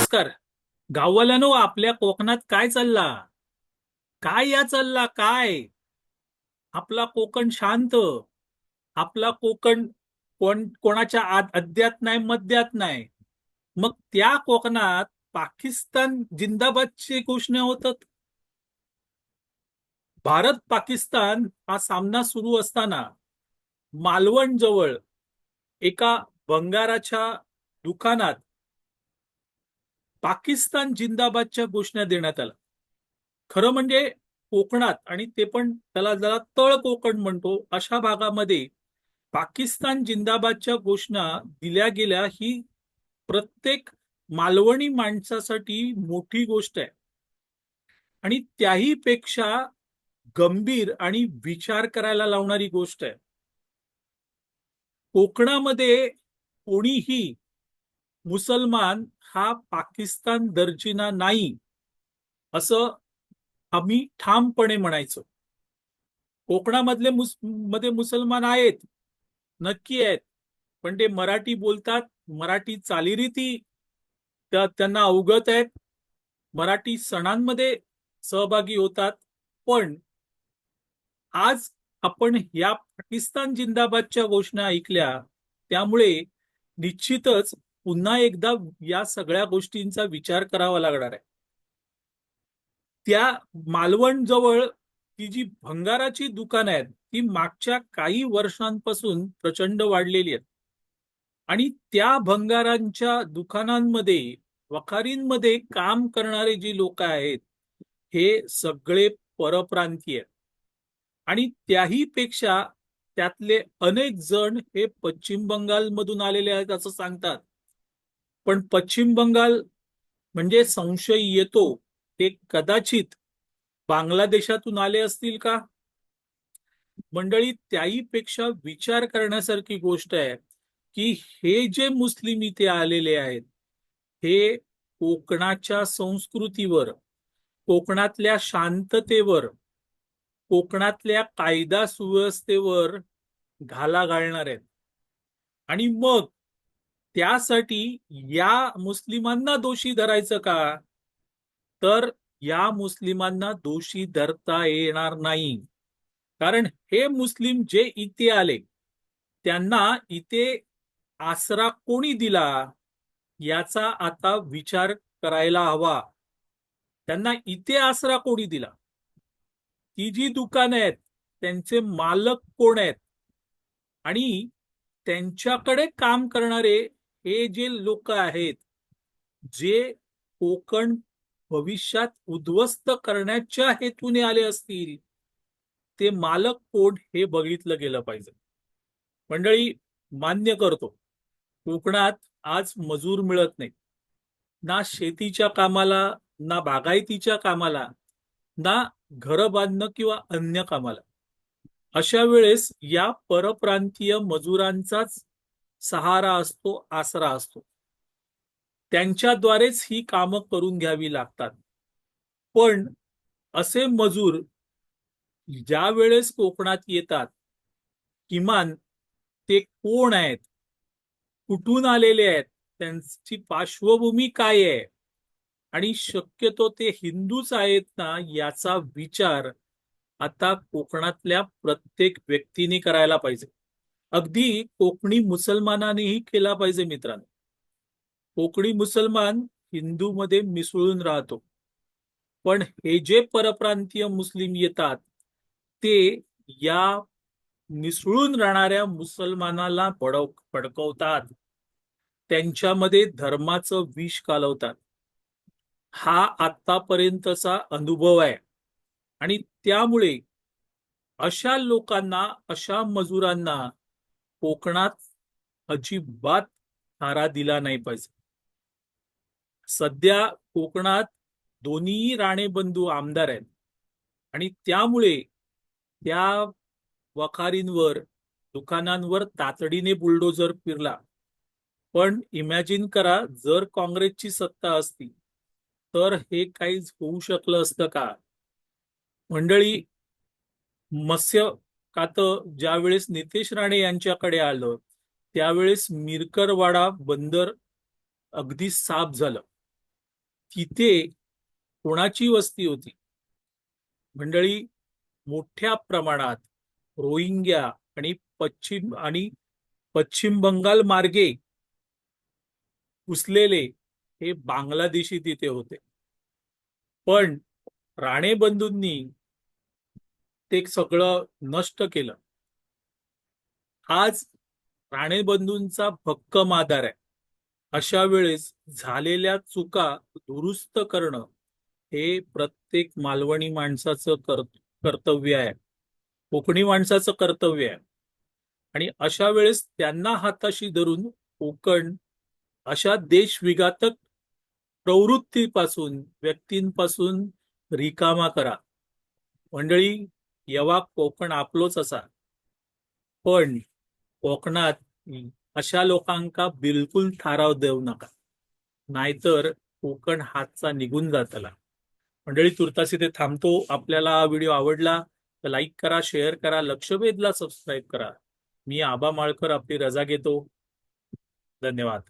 नमस्कार. गाववाल्यानो आपल्या कोकणात काय चालला? काय या चालला? काय? आपला कोकण शांत. आपला कोकण कोण कोणाच्या आत अद्यात नाही मध्यात नाही. मग त्या कोकणात पाकिस्तान जिंदाबादची घोषणा होतात. भारत पाकिस्तान हा सामना सुरू असताना मालवण जवळ एका भंगाराच्या दुकानात पाकिस्तान जिंदाबादच्या घोषणा देण्यात आल्या. खरं म्हणजे कोकणात आणि ते पण त्याला जरा तळ कोकण म्हणतो अशा भागामध्ये पाकिस्तान जिंदाबादच्या घोषणा दिल्या गेल्या ही प्रत्येक मालवणी माणसासाठी मोठी गोष्ट आहे. आणि त्याही पेक्षा गंभीर आणि विचार करायला लावणारी गोष्ट आहे. कोकणामध्ये कोणीही मुसलमान हा पाकिस्तान दर्जिना नाही असं आम्ही ठामपणे म्हणायचो. कोकणामधले मुसमध्ये मुसलमान आहेत नक्की आहेत पण ते मराठी बोलतात मराठी चालीरीती त्या त्यांना अवगत आहेत मराठी सणांमध्ये सहभागी होतात पण आज आपण या पाकिस्तान जिंदाबादच्या घोषणा ऐकल्या त्यामुळे निश्चितच पुन्हा एकदा या सगळ्या गोष्टींचा विचार करावा लागणार आहे. त्या मालवण जवळ ती जी भंगाराची दुकानं आहेत ती मागच्या काही वर्षांपासून प्रचंड वाढलेली आहेत. आणि त्या भंगारांच्या दुकानांमध्ये वखारींमध्ये काम करणारे जी लोक आहेत हे सगळे परप्रांतीय आणि त्याही पेक्षा त्यातले अनेक जण हे पश्चिम बंगालमधून आलेले आहेत असं सांगतात. पण पश्चिम बंगाल म्हणजे संशय येतो ते कदाचित बांगलादेशातून आले असतील का? मंडळी त्याही पेक्षा विचार करण्यासारखी गोष्ट आहे की हे जे मुस्लिम इथे आलेले आहेत हे कोकणाच्या संस्कृतीवर कोकणातल्या शांततेवर कोकणातल्या कायदा सुव्यवस्थेवर घाला घालणार आहेत. आणि मग त्यासाठी या मुस्लिमांना दोषी धरायचं का? तर या मुस्लिमांना दोषी धरता येणार नाही. कारण हे मुस्लिम जे इथे आले त्यांना इथे आसरा कोणी दिला? याचा आता विचार करायला हवा. त्यांना इथे आसरा कोणी दिला? ती जी दुकान आहेत त्यांचे मालक कोण आहेत? आणि त्यांच्याकडे काम करणारे हे जे लोक आहेत जे कोकण भविष्यात उद्ध्वस्त करण्याच्या हेतूने आले असतील ते मालक कोण हे बघितलं गेलं पाहिजे. मंडळी मान्य करतो कोकणात आज मजूर मिळत नाही. ना शेतीच्या कामाला ना बागायतीच्या कामाला ना घर बांधणं किंवा अन्य कामाला. अशा वेळेस या परप्रांतीय मजुरांचाच सहारा असतो आसरा असतो. त्यांच्याद्वारेच ही कामं करून घ्यावी लागतात. पण असे मजूर ज्या वेळेस कोकणात येतात किमान ते कोण आहेत? कुठून आलेले आहेत? त्यांची पार्श्वभूमी काय आहे? आणि शक्यतो ते हिंदूच आहेत ना याचा विचार आता कोकणातल्या प्रत्येक व्यक्तीने करायला पाहिजे. अगदी कोकणी मुसलमानानेही केला पाहिजे मित्रांनो. कोकणी मुसलमान हिंदूमध्ये मिसळून राहतो. पण हे जे परप्रांतीय मुस्लिम येतात ते या मिसळून राहणाऱ्या मुसलमानाला पडव पडकवतात त्यांच्यामध्ये धर्माचं विष कालवतात. हा आतापर्यंतचा अनुभव आहे. आणि त्यामुळे अशा लोकांना अशा मजुरांना कोकणात अजिबात थारा दिला नाही पाहिजे. सध्या कोकणात दोन्ही राणेबंधू आमदार आहेत. आणि त्यामुळे त्या वखारींवर दुकानांवर तातडीने बुलडोजर फिरला. पण इमॅजिन करा जर काँग्रेसची सत्ता असती तर हे काहीच होऊ शकलं असतं का? मंडळी मत्स्य कातं ज्यावेळेस नितेश राणे यांच्याकडे आलं त्यावेळेस मिरकरवाडा बंदर अगदी साफ झालं. तिथे कोणाची वस्ती होती? मंडळी मोठ्या प्रमाणात रोहिंग्या आणि पश्चिम आणि पश्चिम बंगाल मार्गे घुसलेले हे बांगलादेशी तिथे होते. पण राणे बंधूंनी ते सगळं नष्ट केलं. आज राणेबंधूंचा भक्कम आधार आहे. अशा वेळेस झालेल्या चुका दुरुस्त करणं हे प्रत्येक मालवणी माणसाचं कर्तव्य आहे. कोकणी माणसाचं कर्तव्य आहे. आणि अशा वेळेस त्यांना हाताशी धरून कोकण अशा देशविघातक प्रवृत्तीपासून व्यक्तींपासून रिकामा करा. मंडळी यवा कोकण आपलोच असा. पण कोकणात अशा लोकांका बिलकुल थाराव देऊ नका. नाहीतर कोकण हातचा निघून जातला. मंडळी तुर्तास इथे थांबतो. आपल्याला हा व्हिडिओ आवडला तर लाईक करा शेअर करा लक्षवेधला सबस्क्राईब करा. मी आबा माळकर आपली रजा घेतो. धन्यवाद.